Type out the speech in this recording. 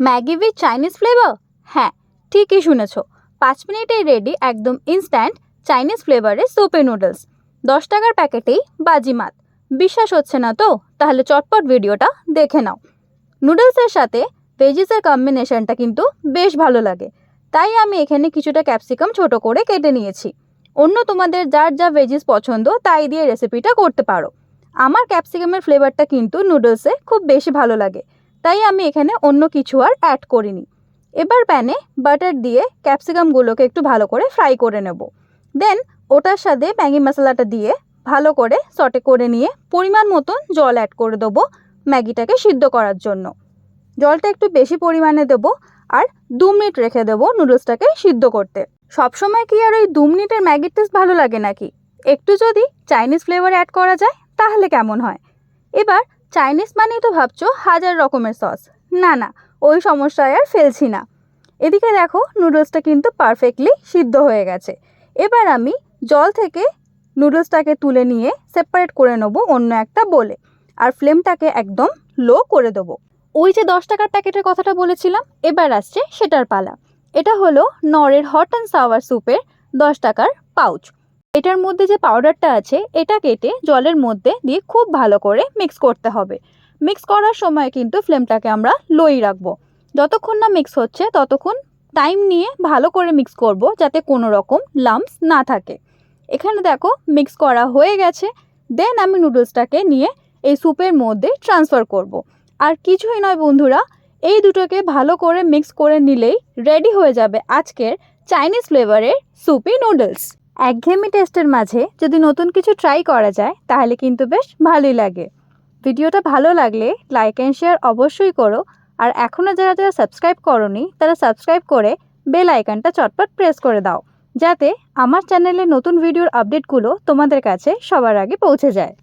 Maggi with Chinese flavour? হ্যাঁ ঠিকই শুনেছ। পাঁচ মিনিটেই রেডি একদম ইনস্ট্যান্ট চাইনিজ ফ্লেভারের সুপে নুডলস দশ টাকার প্যাকেটেই বাজিমাত। বিশ্বাস হচ্ছে না তো? তাহলে চটপট ভিডিওটা দেখে নাও। নুডলসের সাথে ভেজিসের কম্বিনেশনটা কিন্তু বেশ ভালো লাগে। তাই আমি এখানে কিছুটা ক্যাপসিকাম ছোট করে কেটে নিয়েছি। অন্য তোমাদের যার যা ভেজিস পছন্দ, তাই দিয়ে রেসিপিটা করতে পারো। আমার ক্যাপসিকামের ফ্লেভারটা কিন্তু নুডলসে খুব বেশি ভালো লাগে। তাই আমি এখানে অন্য কিছু আর অ্যাড করিনি। এবার প্যানে বাটার দিয়ে ক্যাপসিকামগুলোকে একটু ভালো করে ফ্রাই করে নেব। দেন ওটার সাথে ম্যাগি মশলাটা দিয়ে ভালো করে সটে করে নিয়ে পরিমাণ মতন জল অ্যাড করে দেবো ম্যাগিটাকে সিদ্ধ করার জন্য। জলটা একটু বেশি পরিমাণে দেবো আর দু মিনিট রেখে দেবো নুডলসটাকে সিদ্ধ করতে। সবসময় কি আর ওই দু মিনিটের ম্যাগির টেস্ট ভালো লাগে নাকি? একটু যদি চাইনিজ ফ্লেভার অ্যাড করা যায় তাহলে কেমন হয়? এবার চাইনিজ মানেই তো ভাবছ হাজার রকমের সস। না না, ওই সমস্যায় আর ফেলছি না। এদিকে দেখো, নুডলসটা কিন্তু পারফেক্টলি সিদ্ধ হয়ে গেছে। এবার আমি জল থেকে নুডলসটাকে তুলে নিয়ে সেপারেট করে নেব অন্য একটা বলে আর ফ্লেমটাকে একদম লো করে দেবো। ওই যে দশ টাকার প্যাকেটের কথাটা বলেছিলাম, এবার আসছে সেটার পালা। এটা হলো নরের হট অ্যান্ড সাওয়ার স্যুপের দশ টাকার পাউচ এটার মধ্যে যে পাউডারটা আছে, এটা কেটে জলের মধ্যে দিয়ে খুব ভালো করে মিক্স করতে হবে। মিক্স করার সময় কিন্তু ফ্লেমটাকে আমরা লোই রাখব। যতক্ষণ না মিক্স হচ্ছে, ততক্ষণ টাইম নিয়ে ভালো করে মিক্স করব যাতে কোনো রকম লাম্পস না থাকে। এখানে দেখো মিক্স করা হয়ে গেছে। দেন আমি নুডলসটাকে নিয়ে এই স্যুপের মধ্যে ট্রান্সফার করব। আর কিছুই নয় বন্ধুরা, এই দুটোকে ভালো করে মিক্স করে নিলেই রেডি হয়ে যাবে আজকের চাইনিজ ফ্লেভারের সুপি নুডলস একঘেয়েমি টেস্টের মাঝে যদি নতুন কিছু ট্রাই করা যায়, তাহলে কিন্তু বেশ ভালোই লাগে। ভিডিওটা ভালো লাগলে লাইক অ্যান্ড শেয়ার অবশ্যই করো, আর এখনও যারা যারা সাবস্ক্রাইব করনি, তারা সাবস্ক্রাইব করে বেল আইকনটা চটপট প্রেস করে দাও, যাতে আমার চ্যানেলে নতুন ভিডিওর আপডেটগুলো তোমাদের কাছে সবার আগে পৌঁছে যায়।